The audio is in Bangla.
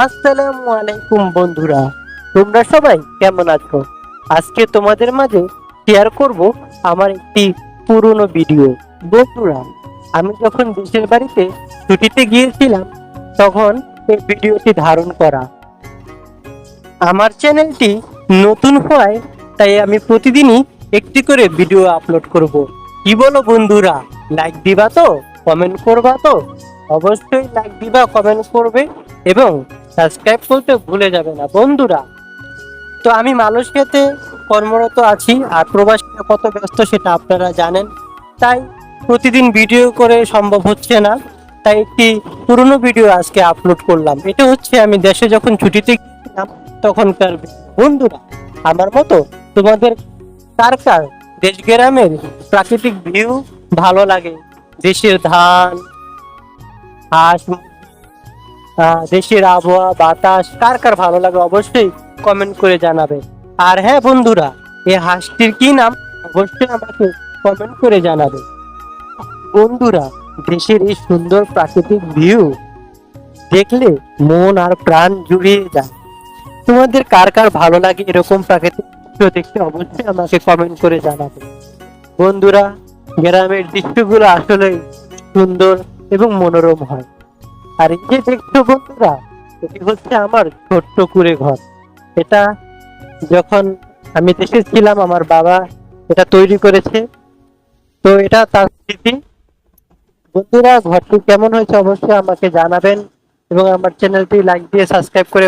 আসসালামু আলাইকুম বন্ধুরা, তোমরা সবাই কেমন আছো? আজকে তোমাদের মাঝে শেয়ার করব আমার একটি পুরনো ভিডিও বন্ধুরা, আমি যখন দেশের বাড়িতে ছুটিতে গিয়েছিলাম, তখন এই ভিডিওটি ধারণ করা। আমার চ্যানেলটি নতুন হওয়ায়, তাই আমি প্রতিদিনই একটি করে ভিডিও আপলোড করব। কি বলো বন্ধুরা লাইক দিবা তো কমেন্ট করবা তো? অবশ্যই লাইক দিবা কমেন্ট করবে এবং সাবস্ক্রাইব করতে ভুলে যাবে না, বন্ধুরা। তো আমি মালয়েশিয়াতে কর্মরত আছি আর প্রবাসীরা কত ব্যস্ত সেটা আপনারা জানেন। তাই প্রতিদিন ভিডিও করে সম্ভব হচ্ছে না। তাই একটি পুরনো ভিডিও আজকে আপলোড করলাম। এটা হচ্ছে আমি দেশে যখন ছুটিতে গিয়েছিলাম, তখনকার বন্ধুরা, আমার মতো তোমাদের কার কার দেশ গ্রামের প্রাকৃতিক ভিউ ভালো লাগে? দেশের ধান, হাঁস দেশের আবহাওয়া, বাতাস, কার কার ভালো লাগে অবশ্যই কমেন্ট করে জানাবে। আর হ্যাঁ বন্ধুরা এই হাঁসটির কি নাম? অবশ্যই আমাকে কমেন্ট করে জানাবে। বন্ধুরা, দেশের এই সুন্দর প্রাকৃতিক ভিউ দেখলে মন আর প্রাণ জুড়িয়ে যায়। তোমাদের কার কার ভালো লাগে এরকম প্রাকৃতিক দৃশ্য দেখতে অবশ্যই আমাকে কমেন্ট করে জানাবে। বন্ধুরা, গ্রামের দৃশ্যগুলো আসলে সুন্দর এবং মনোরম হয়। আর এই যে দেখছ বন্ধুরা? এটি হচ্ছে আমার ছোট্ট কুড়ে ঘর। এটা যখন আমি দেশে ছিলাম আমার বাবা এটা তৈরি করেছে, তো এটা তার স্মৃতি। বন্ধুরা, ঘরটি কেমন হয়েছে অবশ্যই আমাকে জানাবেন এবং আমার চ্যানেলটি লাইক দিয়ে সাবস্ক্রাইব করে